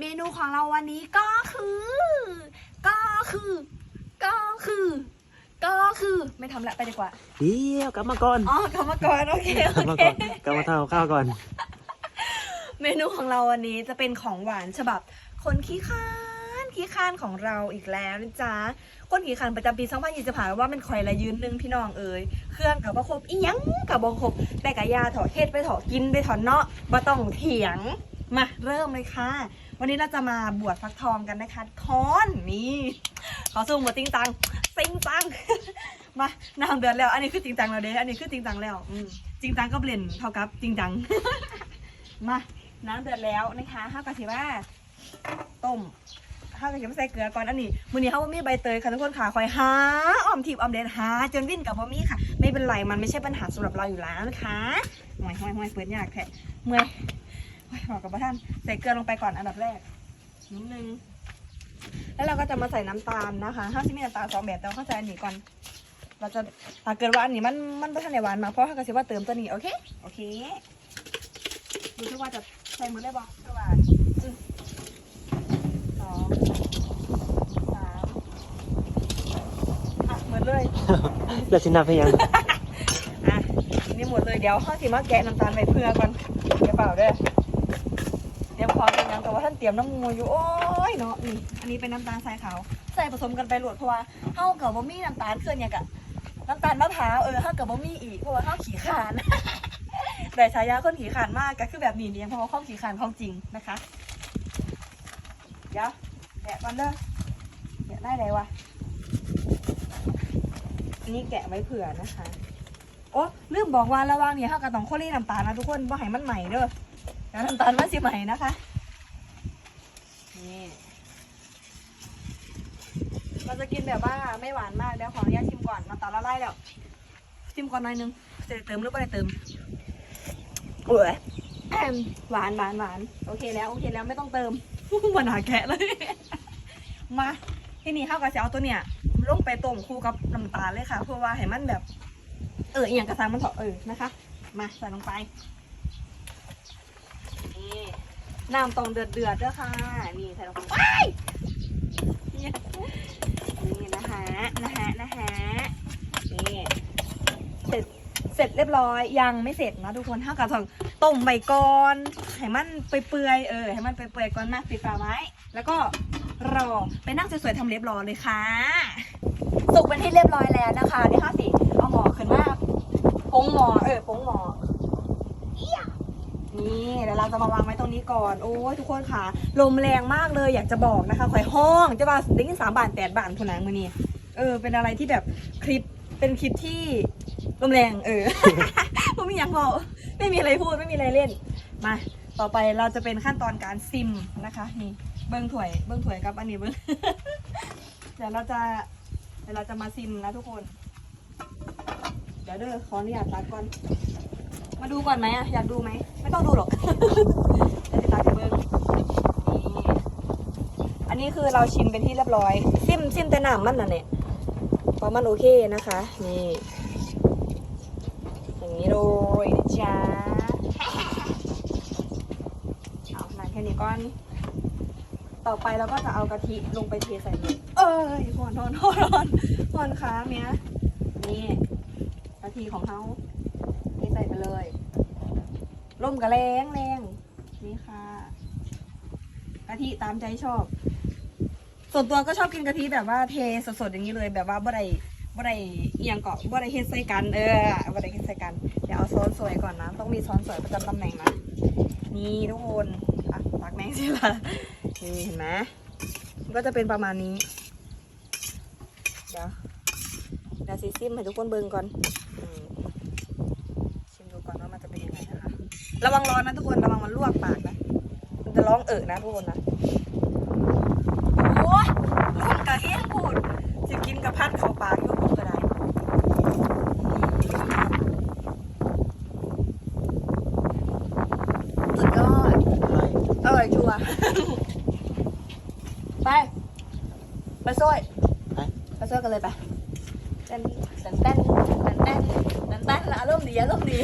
เมนูของเราวันนี้ก็คือ ก็คือ ก็คือ ก็คือไม่ทำละไปดีกว่า เดี๋ยวกลับมาก่อนอ๋อกลับมาก่อนโอเคกลัโอบมาเคก่อนกลับมาทำกับข้าวก่อน เมนูของเราวันนี้จะเป็นของหวานฉบับ คนขี้ข้านขี้ข้านของเราอีกแล้วนะจ๊ะคนขี้ข้านประจำปี2025ว่าเป็นข่อยละยืนหนึ่งพี่น้องเอ๋ยเครื่องกับบ่ครบอีหยังกับบ่ครบแต่กะยาถอเฮ็ดไปถอกินไปถอเนาะบ่ต้องเถียง มาเริ่มเลยค่ะ วันนี้เราจะมาบวชฟักทองกันนะคะคอนนี่ขอซูมหัวติ้งตังติ้งตังมาน้ำเดือดแล้ว อันนี้คือจริงจังแล้วเด้อันนี้คือจริงจังแล้วอืจริงจังก็เปลี่ยนเท่ากับจริงจังมาน้ำเดือดแล้วนะคะห้ากะทิว่าต้มห้ากะทิมาใส่เกลือก่อนอันนี้มือนี้เขาว่ามีใบเตยค่ะทุกคนค่ะคอยหาอ้อมทิพย์อ้อมเดนหาจนวิ่นกับบ่มีค่ะ ไม่เป็นไรมันไม่ใช่ปัญหาสำหรับเราอยู่แล้วนะคะห่วยห่วยห่วยเปิดยากแท้เมื่อย โอ้ยบอกกับพ่อท่านใส่เกลือลงไปก่อนอันดับแรกนิดนึงแล้วเราก็จะมาใส่น้ำตาลนะคะห้าสิมีน้ำตาลสองแบบแต่ว่าเข้าใจอันนี้ก่อน เราจะถ้าเกิดว่าอันนี้มันมันไม่ทันในหวานมากเพราะถ้าเกิดว่าเติมตัวนี้โอเคโอเคดูที่ว่าจะใส่มือได้บ่ก็ว่าอืมสองสามอะหมดเลยแล้วสินับให้ยังอะนี่หมดเลยเดี๋ยวข้าวสีมาแกะน้ำตาลไปเพื่อก่อนเดี๋ยวเปล่าเด้อ เตรียมของกันยังแต่ว่าท่านเตรียมน้ำมูอยู่โอ้ยเนาะนี่อันนี้เป็นน้ำตาลทรายขาวใส่ผสมกันไปหลวดเพราะว่าเฮากับบ่มีน้ำตาลเคลื่อนอย่างกะน้ำตาลมะพร้าวเออเฮากับบ่มีอีกเพราะว่าเฮาขี้ขาน แต่ฉายาคนขี้ขานมากก็คือแบบนี้เนี่ยเพราะว่าความขี้ขานของจริงนะคะเดี๋ยวแกะก่อนเด้อแกะได้เลยวะอันนี้แกะไว้เผื่อนะคะโอ้ลืมบอกว่าระหว่างนี้เฮาก็ต้องโคลี่น้ำตาลนะทุกคนบ่ให้มันใหม่เด้อ แล้วน้ำตาลมันสิใหม่นะคะ นี่เราจะกินแบบว่าไม่หวานมากเดี๋ยวขออนุญาตชิมก่อนน้ำตาลละลายแล้ว ชิมก่อนหน่อยนึงจะเติมหรือไม่ได้เติมเอ้ยแอหวานหวานหวานโอเคแล้วโอเคแล้วไม่ต้องเติมมันหาแกะเลย มาที่นี่ข้าวกระเจียวตัวเนี่ยลงไปต้มคู่กับน้ำตาลเลยค่ะ เพื่อว่าให้มันแบบ เอออย่างกระซังมันเถอะเออนะคะ มาใส่ลงไป นี่น้ำตองเดือดเดือดด้วยค่ะ นี่ใส่ลงไปว้ายเนี่นะคะนะคะนะคะนี่เสร็จเสร็จเรียบร้อยยังไม่เสร็จนะทุกคนถ้ากับต้องต้มใบก่อนให้มันเปื่อยเออให้มันเปื่อยก่อนนะปิดฝาไว้ แล้วก็รอไปนั่งสวยๆทำเล็บรอเลยค่ะ สุกเป็นที่เรียบร้อยแล้วนะคะนี่ข้าสีเอาหมอขึ้นมาปงหมอเออปงหมอเอี้ย นี่เดี๋ยวเราจะมาวางไว้ตรงนี้ก่อนโอ้ยทุกคนค่ะ ลมแรงมากเลยอยากจะบอกนะคะข่อยห้องจะว่าได้ยินสามบาทแปดบาทคุณนางมือนี้เออ เป็นอะไรที่แบบคลิปเป็นคลิปที่ลมแรง เออไม่มีอย่างบอกไม่มีอะไรพูดไม่มีอะไรเล่นมาต่อไปเราจะเป็นขั้นตอนการซิมนะคะนี่เบิ้งถ้วยเบิ้งถ้วยกับอันนี้เบิ้งเดี๋ยวเราจะเดี๋ยวเราจะมาซิมนะทุกคน เดี๋ยวเด้อขออนุญาตตัดก่อน มาดูก่อนไหมอะอยากดูไหม ต้องดูหรอกเดี๋ยวจะตัดเบิ้งอันนี้คือเราชิมเป็นที่เรียบร้อย ซิมซิมแต่น้ำมันน่ะเนี่ยเพราะมันโอเคนะคะ นี่ อย่างนี้เลยนะจ๊ะเอานานแค่นี้ก่อนต่อไปเราก็จะเอากะทิลงไปเทใส่เลยเอ้ยหอนหอนหอนหอนหอนค้าเนี้ยนี่กะทิของเขาเทใส่ไปเลย ร่มกระแรงแรงนี่ค่ะกะทิตามใจชอบ ส่วนตัวก็ชอบกินกะทิแบบว่าเทสดๆอย่างนี้เลยแบบว่าบ่ได้บ่ได้เอียงเกาะบ่ได้เฮ็ดใส่กันเออบ่ได้เฮ็ดใส่กันเดี๋ยวเอาซ้อนสวยก่อนนะ ต้องมีซ้อนสวยประจำตำแหน่งนะนี่ทุกคนอะตักแมงสิล่ะนี่เห็นไหมก็จะเป็นประมาณนี้ เดี๋ยวเดี๋ยวซิซิมให้ทุกคนเบิ่งก่อน ระวังร้อนนะทุกคนระวังมันลวกปากนะมันจะร้องเอ่อนะทุกคนนะโอ้ยรุ่นกะเฮงพูดจะกินกับพันเขาปากอยู่พูดก็ได้สุดยอดอร่อยชัวร์ไปไปซ้อยไปไปซ้อยกันเลยไปเต้นเต้นเต้นเต้นเต้นเต้นเต้นแล้วอารมณ์ดีอารมณ์ดี